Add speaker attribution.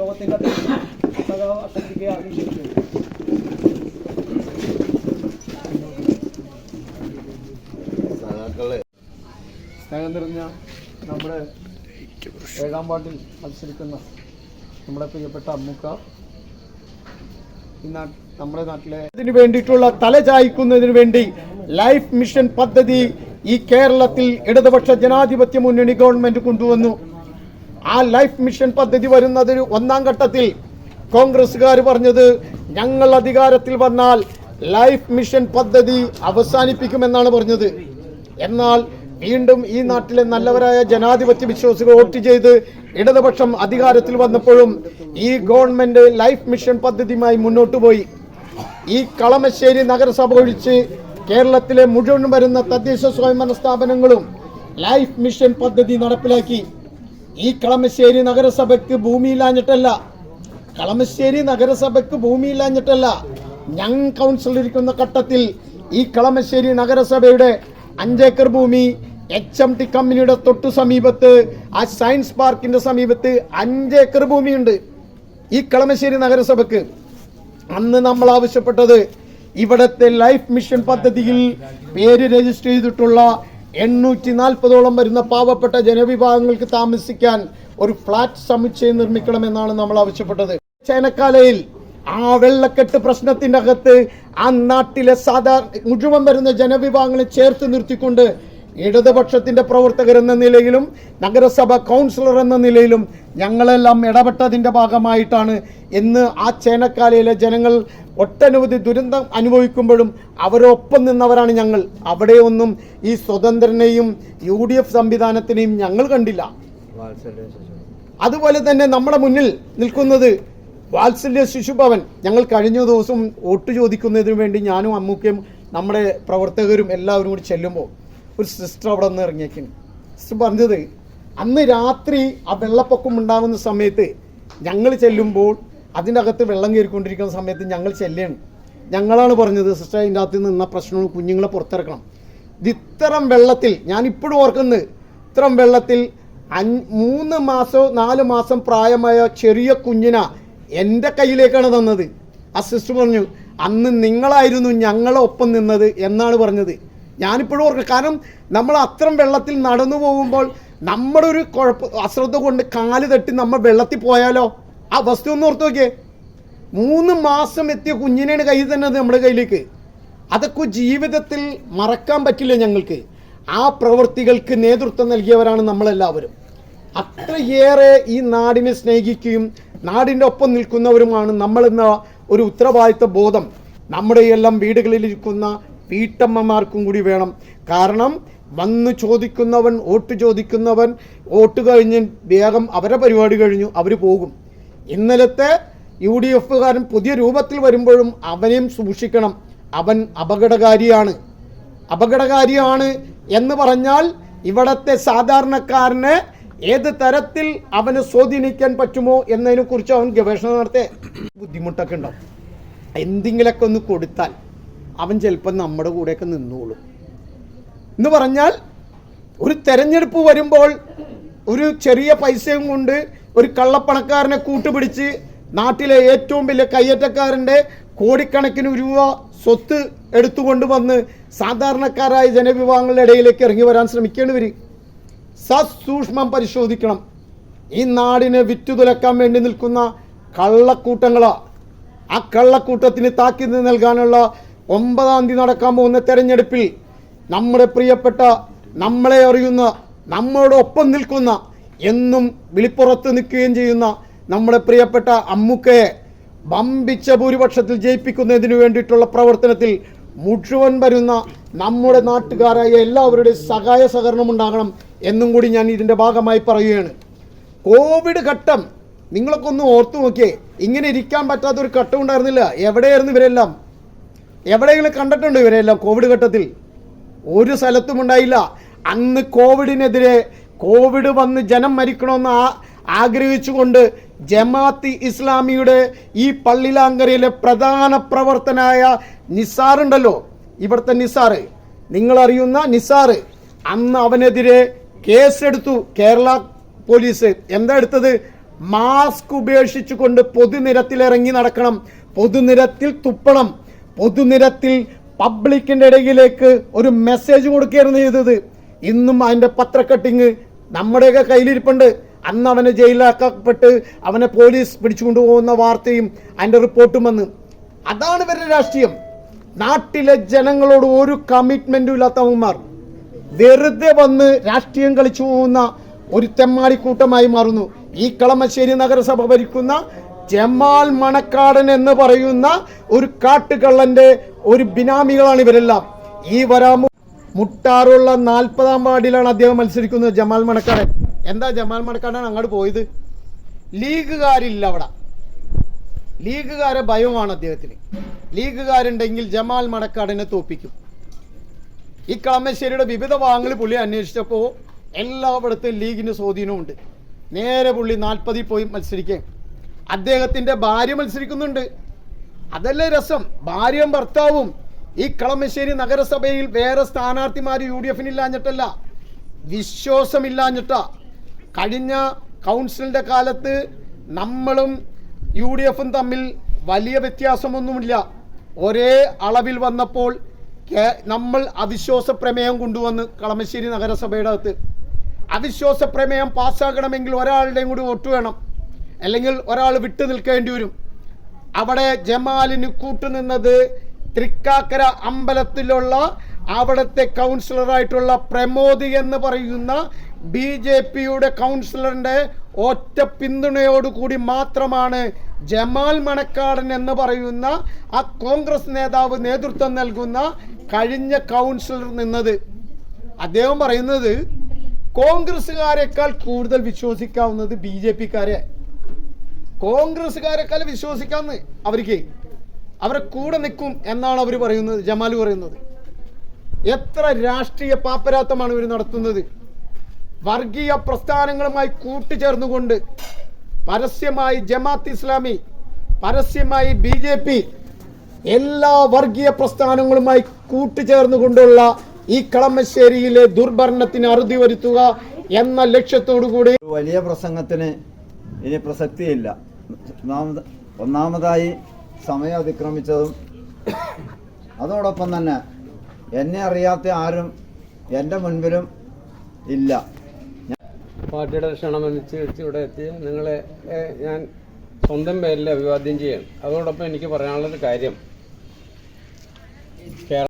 Speaker 1: യോഗത്തിന്റെ സഖാവ് ആകർഷിക്കുന്നത്
Speaker 2: സഖാക്കളെ.
Speaker 1: സ്നേഹം നിറഞ്ഞ നമ്മുടെ ഏഴാം വാർഡിൽ മത്സരിക്കുന്ന നമ്മുടെ പ്രിയപ്പെട്ട അമ്മുക്ക. ഇന്ന നമ്മുടെ നാട്ടിലെ ഇതിനു വേണ്ടിയിട്ടുള്ള തല ചായ്ക്കുന്നതിന് വേണ്ടി ലൈഫ് മിഷൻ പദ്ധതി ഈ കേരളത്തിൽ ഇടതുപക്ഷ ജനാധിപത്യ മുന്നണി ഗവൺമെന്റ് കൊണ്ടുവന്നു. ആ ലൈഫ് മിഷൻ പദ്ധതി വരുന്നത് ഒന്നാം ഘട്ടത്തിൽ കോൺഗ്രസ്സുകാർ പറഞ്ഞത് ഞങ്ങൾ അധികാരത്തിൽ വന്നാൽ ലൈഫ് മിഷൻ പദ്ധതി അവസാനിപ്പിക്കുമെന്നാണ് പറഞ്ഞത്. എന്നാൽ വീണ്ടും ഈ നാട്ടിലെ നല്ലവരായ ജനാധിപത്യ വിശ്വാസികൾ വോട്ട് ചെയ്ത് ഇടതുപക്ഷം അധികാരത്തിൽ വന്നപ്പോഴും ഈ ഗവൺമെന്റ് ലൈഫ് മിഷൻ പദ്ധതിയുമായി മുന്നോട്ട് പോയി. ഈ കളമശ്ശേരി നഗരസഭ ഒഴിച്ച് കേരളത്തിലെ മുഴുവൻ വരുന്ന തദ്ദേശ സ്വയംഭരണ സ്ഥാപനങ്ങളും ലൈഫ് മിഷൻ പദ്ധതി നടപ്പിലാക്കി. ഈ കളമശ്ശേരി നഗരസഭയ്ക്ക് ഭൂമിയില്ലാഞ്ഞിട്ടല്ല. കളമശ്ശേരി നഗരസഭയ്ക്ക് ഭൂമിയില്ലാഞ്ഞിട്ടല്ല. ഞങ് കൗൺസിൽ ഇരിക്കുന്ന ഘട്ടത്തിൽ ഈ കളമശ്ശേരി നഗരസഭയുടെ അഞ്ചേക്കർ ഭൂമി എച്ച് എം ടി കമ്പനിയുടെ തൊട്ടു സമീപത്ത് ആ സയൻസ് പാർക്കിന്റെ സമീപത്ത് അഞ്ചേക്കർ ഭൂമിയുണ്ട് ഈ കളമശ്ശേരി നഗരസഭയ്ക്ക്. അന്ന് നമ്മൾ ആവശ്യപ്പെട്ടത് ഇവിടത്തെ ലൈഫ് മിഷൻ പദ്ധതിയിൽ പേര് രജിസ്റ്റർ ചെയ്തിട്ടുള്ള എണ്ണൂറ്റി നാൽപ്പതോളം വരുന്ന പാവപ്പെട്ട ജനവിഭാഗങ്ങൾക്ക് താമസിക്കാൻ ഒരു ഫ്ളാറ്റ് സമുച്ചയം നിർമ്മിക്കണമെന്നാണ് നമ്മൾ ആവശ്യപ്പെട്ടത്. ചേനക്കാലയിൽ ആ വെള്ളക്കെട്ട് പ്രശ്നത്തിന്റെ അകത്ത് ആ നാട്ടിലെ സാധാരണ മുഴുവൻ വരുന്ന ജനവിഭാഗങ്ങളെ ചേർത്ത് നിർത്തിക്കൊണ്ട് ഇടതുപക്ഷത്തിന്റെ പ്രവർത്തകർ എന്ന നിലയിലും നഗരസഭ കൗൺസിലർ എന്ന നിലയിലും ഞങ്ങളെല്ലാം ഇടപെട്ടതിന്റെ ഭാഗമായിട്ടാണ് ഇന്ന് ആ ചേനക്കാലയിലെ ജനങ്ങൾ ഒട്ടനവധി ദുരന്തം അനുഭവിക്കുമ്പോഴും അവരൊപ്പം നിന്നവരാണ് ഞങ്ങൾ. അവിടെയൊന്നും ഈ സ്വതന്ത്രനെയും യു ഡി എഫ് സംവിധാനത്തിനെയും ഞങ്ങൾ കണ്ടില്ല. അതുപോലെ തന്നെ നമ്മുടെ മുന്നിൽ നിൽക്കുന്നത് വാത്സല്യ ശിശുഭവൻ. ഞങ്ങൾ കഴിഞ്ഞ ദിവസം വോട്ട് ചോദിക്കുന്നതിന് വേണ്ടി ഞാനും അമ്മൂക്കയും നമ്മുടെ പ്രവർത്തകരും എല്ലാവരും കൂടി ചെല്ലുമ്പോൾ ഒരു സിസ്റ്റർ അവിടെ നിന്ന് ഇറങ്ങിയേക്കുന്നു. സിസ്റ്റർ പറഞ്ഞത് അന്ന് രാത്രി ആ വെള്ളപ്പൊക്കം ഉണ്ടാകുന്ന സമയത്ത് ഞങ്ങൾ ചെല്ലുമ്പോൾ അതിന്റെ അകത്ത് വെള്ളം കയറിക്കൊണ്ടിരിക്കുന്ന സമയത്ത് ഞങ്ങൾ ചെല്ലുകയാണ്. ഞങ്ങളാണ് പറഞ്ഞത് സിസ്റ്റർ അതിന്റെ അകത്ത് നിന്ന പ്രശ്നവും കുഞ്ഞുങ്ങളെ പുറത്തിറക്കണം. ഇത് ഇത്തരം വെള്ളത്തിൽ ഞാൻ ഇപ്പോഴും ഓർക്കുന്നത് ഇത്തരം വെള്ളത്തിൽ അഞ്ച് മൂന്ന് മാസമോ നാല് മാസം പ്രായമായ ചെറിയ കുഞ്ഞിന എന്റെ കയ്യിലേക്കാണ് തന്നത്. ആ സിസ്റ്റർ പറഞ്ഞു അന്ന് നിങ്ങളായിരുന്നു ഞങ്ങളെ ഒപ്പം നിന്നത് എന്നാണ് പറഞ്ഞത്. ഞാനിപ്പോഴും ഓർക്കും. കാരണം നമ്മൾ അത്രയും വെള്ളത്തിൽ നടന്നു പോകുമ്പോൾ നമ്മുടെ ഒരു കുഴപ്പ അശ്രദ്ധ കൊണ്ട് കാൽ തട്ടി നമ്മൾ വെള്ളത്തിൽ പോയാലോ? ആ വസ്തു ഒന്ന് ഓർത്ത് നോക്കിയേ. മൂന്ന് മാസം എത്തിയ കുഞ്ഞിനെയാണ് കയ്യിൽ തന്നെ നമ്മുടെ കയ്യിലേക്ക്. അതൊക്കെ ജീവിതത്തിൽ മറക്കാൻ പറ്റില്ല ഞങ്ങൾക്ക്. ആ പ്രവൃത്തികൾക്ക് നേതൃത്വം നൽകിയവരാണ് നമ്മളെല്ലാവരും. അത്രയേറെ ഈ നാടിനെ സ്നേഹിക്കുകയും നാടിന്റെ ഒപ്പം നിൽക്കുന്നവരുമാണ് നമ്മളെന്ന ഒരു ഉത്തരവാദിത്വ ബോധം. നമ്മുടെ എല്ലാം വീടുകളിലിരിക്കുന്ന വീട്ടമ്മമാർക്കും കൂടി വേണം. കാരണം വന്ന് ചോദിക്കുന്നവൻ വോട്ട് ചോദിക്കുന്നവൻ വോട്ട് കഴിഞ്ഞ് വേഗം അവരെ പരിപാടി കഴിഞ്ഞു അവർ പോകും. ഇന്നലത്തെ യു ഡി എഫുകാരൻ പുതിയ രൂപത്തിൽ വരുമ്പോഴും അവനെയും സൂക്ഷിക്കണം. അവൻ അപകടകാരിയാണ്. അപകടകാരിയാണ് എന്ന് പറഞ്ഞാൽ ഇവിടത്തെ സാധാരണക്കാരനെ ഏത് തരത്തിൽ അവന് സ്വാധീനിക്കാൻ പറ്റുമോ എന്നതിനെക്കുറിച്ച് അവൻ ഗവേഷണം നടത്തിയ. ബുദ്ധിമുട്ടൊക്കെ ഉണ്ടാവും. എന്തെങ്കിലുമൊക്കെ ഒന്ന് കൊടുത്താൽ അവൻ ചിലപ്പോൾ നമ്മുടെ കൂടെയൊക്കെ നിന്നോളും. എന്ന് പറഞ്ഞാൽ ഒരു തെരഞ്ഞെടുപ്പ് വരുമ്പോൾ ഒരു ചെറിയ പൈസയും കൊണ്ട് ഒരു കള്ളപ്പണക്കാരനെ കൂട്ടുപിടിച്ച് നാട്ടിലെ ഏറ്റവും വലിയ കയ്യേറ്റക്കാരന്റെ കോടിക്കണക്കിന് രൂപ സ്വത്ത് എടുത്തുകൊണ്ട് വന്ന് സാധാരണക്കാരായ ജനവിഭാഗങ്ങളുടെ ഇടയിലേക്ക് ഇറങ്ങി വരാൻ ശ്രമിക്കേണ്ടി വരും. സസൂക്ഷ്മം പരിശോധിക്കണം. ഈ നാടിനെ വിറ്റുതുലക്കാൻ വേണ്ടി നിൽക്കുന്ന കള്ളക്കൂട്ടങ്ങളാണ് ആ കള്ളക്കൂട്ടത്തിന് താക്കീത് നൽകാനുള്ള ഒമ്പതാം തീയതി നടക്കാൻ പോകുന്ന തെരഞ്ഞെടുപ്പിൽ നമ്മുടെ പ്രിയപ്പെട്ട നമ്മളെ അറിയുന്ന നമ്മളോടൊപ്പം നിൽക്കുന്ന എന്നും വിളിപ്പുറത്ത് നിൽക്കുകയും ചെയ്യുന്ന നമ്മുടെ പ്രിയപ്പെട്ട അമ്മുക്കയെ വമ്പിച്ച ഭൂരിപക്ഷത്തിൽ ജയിപ്പിക്കുന്നതിന് വേണ്ടിയിട്ടുള്ള പ്രവർത്തനത്തിൽ മുഴുവൻ വരുന്ന നമ്മുടെ നാട്ടുകാരായ എല്ലാവരുടെയും സഹായ സഹകരണം ഉണ്ടാകണം എന്നും കൂടി ഞാൻ ഇതിന്റെ ഭാഗമായി പറയുകയാണ്. കോവിഡ് ഘട്ടം നിങ്ങളൊക്കെ ഒന്ന് ഓർത്തു നോക്കിയേ ഇങ്ങനെ ഇരിക്കാൻ പറ്റാത്തൊരു ഘട്ടം ഉണ്ടായിരുന്നില്ല. എവിടെയായിരുന്നു ഇവരെല്ലാം? എവിടെയെങ്കിലും കണ്ടിട്ടുണ്ടോ ഇവരെല്ലാം കോവിഡ് ഘട്ടത്തിൽ? ഒരു സ്ഥലത്തും ഉണ്ടായില്ല. അന്ന് കോവിഡിനെതിരെ കോവിഡ് വന്ന് ജനം മരിക്കണമെന്ന് ആഗ്രഹിച്ചുകൊണ്ട് ജമാഅത്ത് ഇസ്ലാമിയുടെ ഈ പള്ളിലാങ്കരയിലെ പ്രധാന പ്രവർത്തനായ നിസാറുണ്ടല്ലോ ഇവിടുത്തെ നിസാറ് നിങ്ങളറിയുന്ന നിസാറ് അന്ന് അവനെതിരെ കേസെടുത്തു. കേരള പോലീസ്. എന്താ എടുത്തത്? മാസ്ക് ഉപേക്ഷിച്ചുകൊണ്ട് പൊതുനിരത്തിൽ ഇറങ്ങി നടക്കണം. പൊതുനിരത്തിൽ തുപ്പണം. പൊതുനിരത്തിൽ പബ്ലിക്കിന്റെ ഇടയിലേക്ക് ഒരു മെസ്സേജ് കൊടുക്കുകയായിരുന്നു ചെയ്തത്. ഇന്നും അതിന്റെ പത്രക്കട്ടിങ് നമ്മുടെയൊക്കെ കയ്യിലിരിപ്പുണ്ട്. അന്ന് അവനെ ജയിലാക്കപ്പെട്ട് അവനെ പോലീസ് പിടിച്ചുകൊണ്ടുപോകുന്ന വാർത്തയും അതിന്റെ റിപ്പോർട്ടും വന്ന്. അതാണ് ഇവരുടെ രാഷ്ട്രീയം. നാട്ടിലെ ജനങ്ങളോട് ഒരു കമ്മിറ്റ്മെന്റും ഇല്ലാത്തവന്മാർ വെറുതെ വന്ന് രാഷ്ട്രീയം കളിച്ചു പോകുന്ന ഒരു തെമ്മാടിക്കൂട്ടമായി മാറുന്നു. ഈ കളമശ്ശേരി നഗരസഭ ഭരിക്കുന്ന ജമാൽ മണക്കാടൻ എന്ന് പറയുന്ന ഒരു കാട്ടുകള്ളന്റെ ഒരു ബിനാമികളാണ് ഇവരെല്ലാം. ഈ വരാമു മുട്ടാറുള്ള നാൽപ്പതാം വാർഡിലാണ് അദ്ദേഹം മത്സരിക്കുന്നത് ജമാൽ മണക്കാടൻ. എന്താ ജമാൽ മണക്കാടൻ അങ്ങോട്ട് പോയത്? ലീഗുകാരില്ല അവിടെ. ലീഗുകാരെ ഭയമാണ് അദ്ദേഹത്തിന്. ലീഗുകാരുണ്ടെങ്കിൽ ജമാൽ മണക്കാടനെ തോപ്പിക്കും. ഈ കളമശ്ശേരിയുടെ വിവിധ ഭാഗങ്ങൾ പുള്ളി അന്വേഷിച്ചപ്പോൾ എല്ലായിടത്തും ലീഗിന് സ്വാധീനമുണ്ട് നേരെ പുള്ളി നാൽപ്പതിൽ പോയി മത്സരിക്കുക അദ്ദേഹത്തിന്റെ ഭാര്യ മത്സരിക്കുന്നുണ്ട്. അതല്ലേ രസം? ഭാര്യയും ഭർത്താവും ഈ കളമശ്ശേരി നഗരസഭയിൽ വേറെ സ്ഥാനാർത്ഥിമാർ യു ഡി എഫിനില്ലാഞ്ഞിട്ടല്ല വിശ്വാസമില്ലാഞ്ഞിട്ട. കഴിഞ്ഞ കൗൺസിലിന്റെ കാലത്ത് നമ്മളും യു ഡി എഫും തമ്മിൽ വലിയ വ്യത്യാസമൊന്നുമില്ല. ഒരേ അളവിൽ വന്നപ്പോൾ നമ്മൾ അവിശ്വാസ പ്രമേയം കൊണ്ടുവന്ന് കളമശ്ശേരി നഗരസഭയുടെ അകത്ത്. അവിശ്വാസ പ്രമേയം പാസ്സാക്കണമെങ്കിൽ ഒരാളുടെയും കൂടി വോട്ട് വേണം. അല്ലെങ്കിൽ ഒരാൾ വിട്ടു നിൽക്കേണ്ടി വരും. അവിടെ ജമാലിന് കൂട്ടുനിന്നത് തൃക്കാക്കര അമ്പലത്തിലുള്ള അവിടുത്തെ കൗൺസിലറായിട്ടുള്ള പ്രമോദ് എന്ന് പറയുന്ന ബി ജെ പിയുടെ കൗൺസിലറിന്റെ ഒറ്റ പിന്തുണയോടുകൂടി മാത്രമാണ് ജമാൽ മണക്കാടൻ എന്ന് പറയുന്ന ആ കോൺഗ്രസ് നേതാവ് നേതൃത്വം നൽകുന്ന കഴിഞ്ഞ കൗൺസിലർ നിന്നത്. അദ്ദേഹം പറയുന്നത് കോൺഗ്രസ്സുകാരെക്കാൾ കൂടുതൽ വിശ്വസിക്കാവുന്നത് ബി ജെ പിക്കാരെ. കോൺഗ്രസ്സുകാരെക്കാൾ വിശ്വസിക്കാന്ന് അവർക്ക്. അവരെ കൂടെ നിൽക്കും എന്നാണ് അവർ പറയുന്നത് ജമാൽ പറയുന്നത്. എത്ര രാഷ്ട്രീയ പാപ്പരാത്തമാണ് ഇവർ നടത്തുന്നത്. വർഗീയ പ്രസ്ഥാനങ്ങളുമായി കൂട്ടുചേർന്നുകൊണ്ട് പരസ്യമായി ജമാത്ത് ഇസ്ലാമി പരസ്യമായി ബി ജെ പി എല്ലാ വർഗീയ പ്രസ്ഥാനങ്ങളുമായി കൂട്ടുചേർന്നുകൊണ്ടുള്ള ഈ കളമശ്ശേരിയിലെ ദുർഭരണത്തിന് അറുതി വരുത്തുക എന്ന ലക്ഷ്യത്തോടു കൂടി
Speaker 2: വലിയ പ്രസംഗത്തിന് ഇനി പ്രസക്തിയില്ല. ഒന്നാമത് ഒന്നാമതായി സമയം അതിക്രമിച്ചതും അതോടൊപ്പം തന്നെ എന്നെ അറിയാത്ത ആരും എന്റെ മുൻപിലും ഇല്ല.
Speaker 3: പാർട്ടിയുടെ ക്ഷണമനുസരിച്ച് ഇവിടെ എത്തിയ നിങ്ങളെ ഞാൻ സ്വന്തം പേരിൽ അഭിവാദ്യം ചെയ്യണം അതോടൊപ്പം എനിക്ക് പറയാനുള്ളൊരു കാര്യം. കേരള